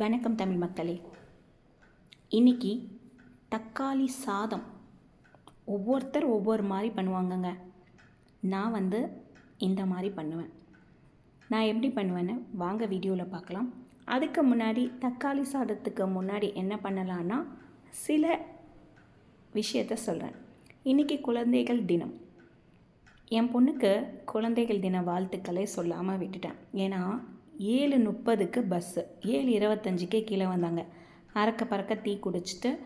வணக்கம் தமிழ் மக்களே. இன்னைக்கு தக்காளி சாதம் ஒவ்வொருத்தர் ஒவ்வொரு மாதிரி பண்ணுவாங்கங்க. நான் வந்து இந்த மாதிரி பண்ணுவேன். நான் எப்படி பண்ணுவேன்னு வாங்க வீடியோவில் பார்க்கலாம். அதுக்கு முன்னாடி தக்காளி சாதத்துக்கு முன்னாடி என்ன பண்ணலான்னா சில விஷயத்த சொல்கிறேன் இன்றைக்கி குழந்தைகள் தினம். என் பொண்ணுக்கு குழந்தைகள் தின வாழ்த்துக்களை சொல்லாமல் விட்டுட்டேன். ஏன்னா ஏழு முப்பதுக்கு பஸ்ஸு ஏழு இருபத்தஞ்சிக்கே கீழே வந்தாங்க. அறக்க பறக்க டீ குடிச்சிட்டு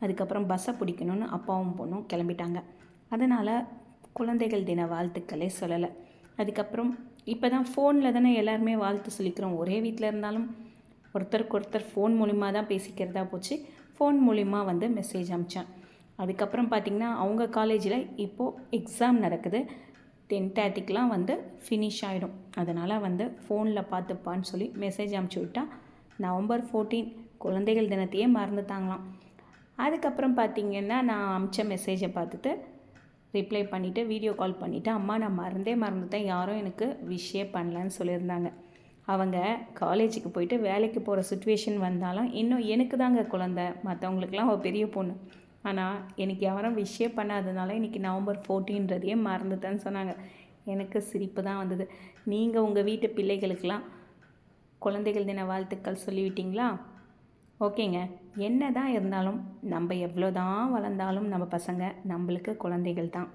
அதுக்கப்புறம் பஸ்ஸை பிடிக்கணும்னு அப்பாவும் பொண்ணும் கிளம்பிட்டாங்க. அதனால் குழந்தைகள் தின வாழ்த்துக்களே சொல்லலை. அதுக்கப்புறம் இப்போ தான் ஃபோனில் தானே எல்லாருமே வாழ்த்து சொல்லிக்கிறோம். ஒரே வீட்டில் இருந்தாலும் ஒருத்தருக்கு ஒருத்தர் ஃபோன் மூலிமா தான் பேசிக்கிறதா போச்சு. ஃபோன் மூலிமா வந்து மெசேஜ் அமிச்சேன். அதுக்கப்புறம் பார்த்திங்கன்னா அவங்க காலேஜில் இப்போது எக்ஸாம் நடக்குது. டென் தேர்ட்டிக்கெலாம் வந்து ஃபினிஷ் ஆகிடும் அதனால் வந்து ஃபோனில் பார்த்துப்பான்னு சொல்லி மெசேஜ் அனுப்பிச்சி விட்டா நவம்பர் ஃபோர்டீன் குழந்தைகள் தினத்தையே மறந்துட்டாங்களாம். அதுக்கப்புறம் பார்த்திங்கன்னா நான் அமிச்ச மெசேஜை பார்த்துட்டு ரிப்ளை பண்ணிவிட்டு வீடியோ கால் பண்ணிவிட்டு அம்மா நான் மறந்தே மறந்துட்டேன். யாரும் எனக்கு விஷயே பண்ணலன்னு சொல்லியிருந்தாங்க. அவங்க காலேஜுக்கு போயிட்டு வேலைக்கு போகிற சுச்சுவேஷன் வந்தாலும் இன்னும் எனக்கு தாங்க குழந்த. மற்றவங்களுக்குலாம் அவள் பெரிய பொண்ணு. ஆனால் எனக்கு யாரும் விஷயம் பண்ணாததுனால இன்றைக்கி நவம்பர் ஃபோர்டீன்றதையே மறந்துட்டேன்னு சொன்னாங்க. எனக்கு சிரிப்பு தான் வந்தது. நீங்கள் உங்கள் வீட்டு பிள்ளைகளுக்கெல்லாம் குழந்தைகள் தின வாழ்த்துக்கள் சொல்லிவிட்டீங்களா? ஓகேங்க. என்ன தான் இருந்தாலும் நம்ம எவ்வளோ தான் வளர்ந்தாலும் நம்ம பசங்க நம்மளுக்கு குழந்தைகள் தான்.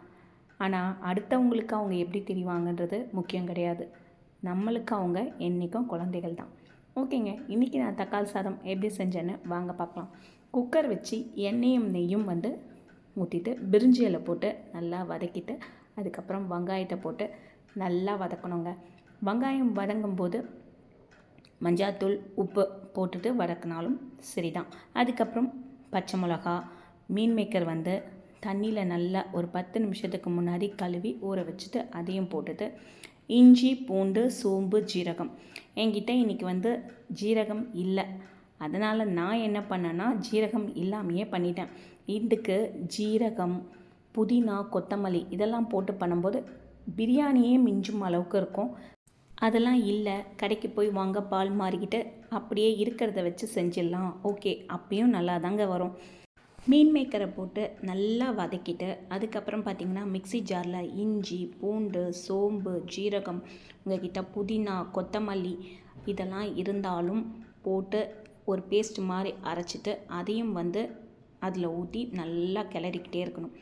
ஆனால் அடுத்தவங்களுக்கு அவங்க எப்படி தெரிவாங்கன்றது முக்கியம் கிடையாது. நம்மளுக்கு அவங்க என்றைக்கும் குழந்தைகள் தான். ஓகேங்க. இன்றைக்கி நான் தக்காளி சாதம் எப்படி செஞ்சேன்னு வாங்க பார்க்கலாம். குக்கர் வச்சு எண்ணெயும் நெய்யும் வந்து ஊற்றிட்டு பிரிஞ்சியில் போட்டு நல்லா வதக்கிட்டு அதுக்கப்புறம் வெங்காயத்தை போட்டு நல்லா வதக்கணுங்க. வெங்காயம் வதங்கும்போது மஞ்சாத்தூள் உப்பு போட்டுட்டு வதக்கினாலும் சரிதான். அதுக்கப்புறம் பச்சை மிளகா மீன் மேக்கர் வந்து தண்ணியில் நல்லா ஒரு பத்து நிமிஷத்துக்கு முன்னாடி கழுவி ஊற வச்சுட்டு அதையும் போட்டுட்டு இஞ்சி பூண்டு சோம்பு ஜீரகம். என்கிட்ட இன்றைக்கி வந்து ஜீரகம் இல்லை. அதனால் நான் என்ன பண்ணேன்னா ஜீரகம் இல்லாமையே பண்ணிட்டேன். இதுக்கு ஜீரகம் புதினா கொத்தமல்லி இதெல்லாம் போட்டு பண்ணும்போது பிரியாணியே மிஞ்சும் அளவுக்கு இருக்கும். அதெல்லாம் இல்லை கடைக்கு போய் வாங்க பால் மாறிக்கிட்டு அப்படியே இருக்கிறத வச்சு செஞ்சிடலாம். ஓகே அப்பயும் நல்லா தாங்க வரும். மீன் மேக்கரை போட்டு நல்லா வதக்கிட்டு அதுக்கப்புறம் பார்த்திங்கன்னா மிக்சி ஜாரில் இஞ்சி பூண்டு சோம்பு ஜீரகம் உங்ககிட்ட புதினா கொத்தமல்லி இதெல்லாம் இருந்தாலும் போட்டு ஒரு பேஸ்ட் மாதிரி அரைச்சிட்டு அதையும் வந்து அதில் ஊற்றி நல்லா கிளறிக்கிட்டே இருக்கணும்.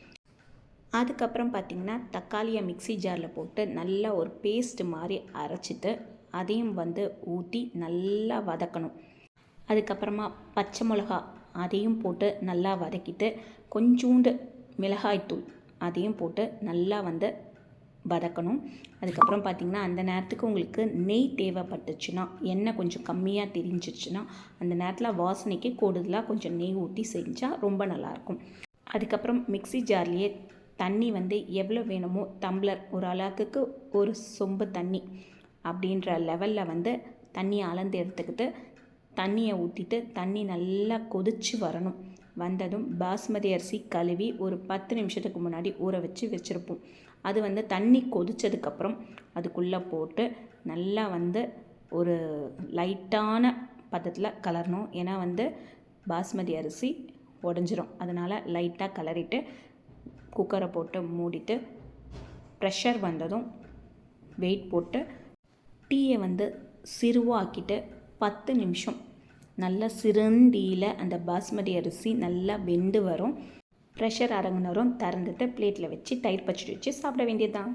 அதுக்கப்புறம் பார்த்திங்கன்னா தக்காளியை மிக்சி ஜாரில் போட்டு நல்லா ஒரு பேஸ்ட் மாதிரி அரைச்சிட்டு அதையும் வந்து ஊற்றி நல்லா வதக்கணும். அதுக்கப்புறமா பச்சை மிளகா அதையும் போட்டு நல்லா வதக்கிட்டு கொஞ்சோண்டு மிளகாய்த்தூள் அதையும் போட்டு நல்லா வந்து வதக்கணும். அதுக்கப்புறம் பார்த்திங்கன்னா அந்த நேரத்துக்கு உங்களுக்கு நெய் தேவைப்பட்டுச்சுன்னா எண்ணெய் கொஞ்சம் கம்மியாக தெரிஞ்சிச்சுன்னா அந்த நேரத்தில் வாசனைக்கு கூடுதலாக கொஞ்சம் நெய் ஊற்றி செஞ்சால் ரொம்ப நல்லாயிருக்கும். அதுக்கப்புறம் மிக்சி ஜார்லேயே தண்ணி வந்து எவ்வளோ வேணுமோ டம்ளர் ஒரு அளவுக்கு ஒரு சொம்பு தண்ணி அப்படின்ற லெவலில் வந்து தண்ணியை அளந்து எடுத்துக்கிட்டு தண்ணியை ஊற்றிட்டு தண்ணி நல்லா கொதித்து வரணும். வந்ததும் பாஸ்மதி அரிசி கழுவி ஒரு பத்து நிமிஷத்துக்கு முன்னாடி ஊற வச்சு வச்சுருப்போம். அது வந்து தண்ணி கொதித்ததுக்கப்புறம் அதுக்குள்ளே போட்டு நல்லா வந்து ஒரு லைட்டான பதத்தில் கலரணும். ஏன்னா வந்து பாஸ்மதி அரிசி உடஞ்சிரும். அதனால் லைட்டாக கலரிட்டு குக்கரை போட்டு மூடிட்டு ப்ரெஷர் வந்ததும் வெயிட் போட்டு டீயை வந்து சிறுவாக்கிட்டு பத்து நிமிஷம். நல்லா சிறந்தியில் அந்த பாஸ்மதி அரிசி நல்லா வெந்து வரும். ப்ரெஷர் அரங்கினரும் திறந்துட்டு பிளேட்டில் வச்சு தயிர் பச்சடி வச்சு சாப்பிட வேண்டியது தான்